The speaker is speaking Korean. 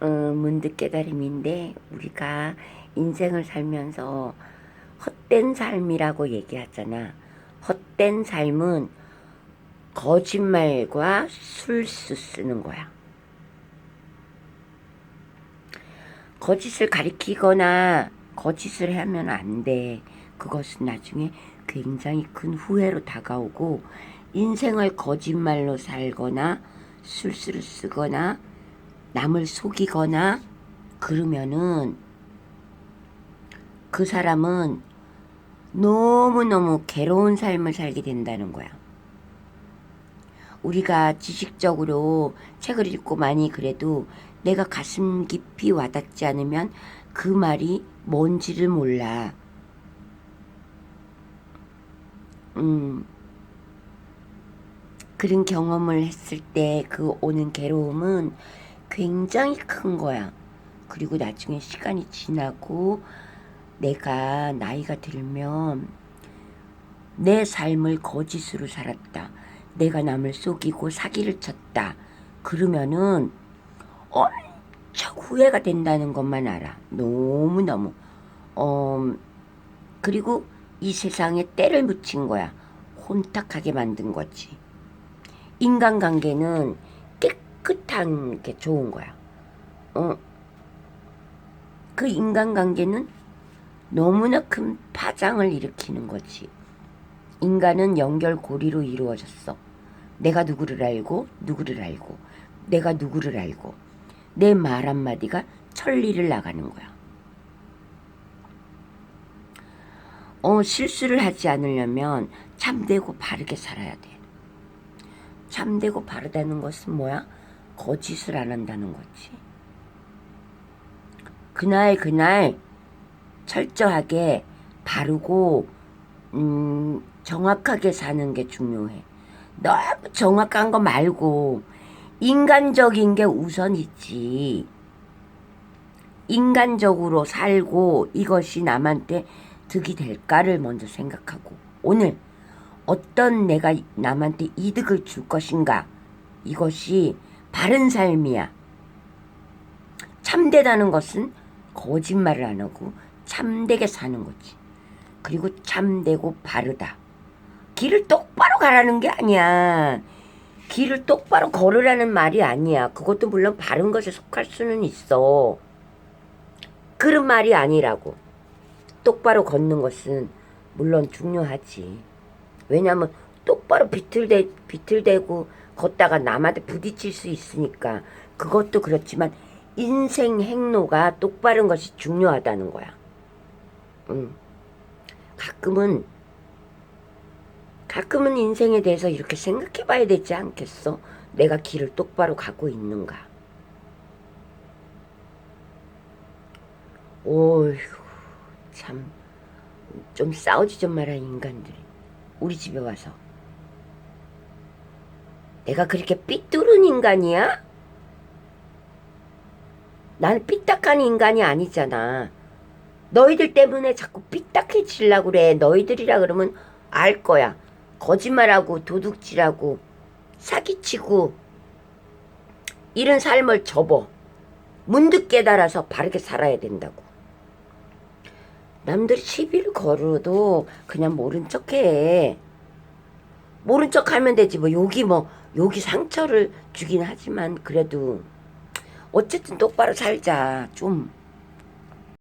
어, 문득 깨달음인데 우리가 인생을 살면서 헛된 삶이라고 얘기하잖아. 헛된 삶은 거짓말과 술수 쓰는 거야. 거짓을 가리키거나 거짓을 하면 안 돼. 그것은 나중에 굉장히 큰 후회로 다가오고 인생을 거짓말로 살거나 술수를 쓰거나 남을 속이거나 그러면은 그 사람은 너무너무 괴로운 삶을 살게 된다는 거야. 우리가 지식적으로 책을 읽고 많이 그래도 내가 가슴 깊이 와닿지 않으면 그 말이 뭔지를 몰라. 음, 그런 경험을 했을 때 그 오는 괴로움은 굉장히 큰 거야. 그리고 나중에 시간이 지나고 내가 나이가 들면 내 삶을 거짓으로 살았다. 내가 남을 속이고 사기를 쳤다. 그러면은 엄청 후회가 된다는 것만 알아. 너무너무. 어, 그리고 이 세상에 때를 묻힌 거야. 혼탁하게 만든 거지. 인간관계는 깨끗한 게 좋은 거야. 어, 그 인간관계는 너무나 큰 파장을 일으키는 거지. 인간은 연결고리로 이루어졌어. 내가 누구를 알고, 누구를 알고, 내가 누구를 알고, 내 말 한마디가 천리를 나가는 거야. 어, 실수를 하지 않으려면 참되고 바르게 살아야 돼. 참되고 바르다는 것은 뭐야? 거짓을 안 한다는 거지. 그날 그날 철저하게 바르고 음, 정확하게 사는 게 중요해. 너무 정확한 거 말고 인간적인 게 우선이지. 인간적으로 살고 이것이 남한테 득이 될까를 먼저 생각하고 오늘 어떤 내가 남한테 이득을 줄 것인가 이것이 바른 삶이야. 참되다는 것은 거짓말을 안 하고 참되게 사는 거지. 그리고 참되고 바르다. 길을 똑바로 가라는 게 아니야. 길을 똑바로 걸으라는 말이 아니야. 그것도 물론 바른 것에 속할 수는 있어. 그런 말이 아니라고. 똑바로 걷는 것은 물론 중요하지. 왜냐면 똑바로 비틀대, 비틀대고 걷다가 남한테 부딪힐 수 있으니까. 그것도 그렇지만 인생 행로가 똑바른 것이 중요하다는 거야. 응. 가끔은 가끔은 인생에 대해서 이렇게 생각해 봐야 되지 않겠어? 내가 길을 똑바로 가고 있는가? 오휴, 참, 좀 싸우지 좀 마라, 인간들. 우리 집에 와서. 내가 그렇게 삐뚤은 인간이야? 난 삐딱한 인간이 아니잖아. 너희들 때문에 자꾸 삐딱해지려고 그래. 너희들이라 그러면 알 거야. 거짓말하고 도둑질하고 사기치고 이런 삶을 접어. 문득 깨달아서 바르게 살아야 된다고. 남들이 시비를 걸어도 그냥 모른 척해. 모른 척 하면 되지. 뭐 여기 뭐 여기 상처를 주긴 하지만 그래도 어쨌든 똑바로 살자. 좀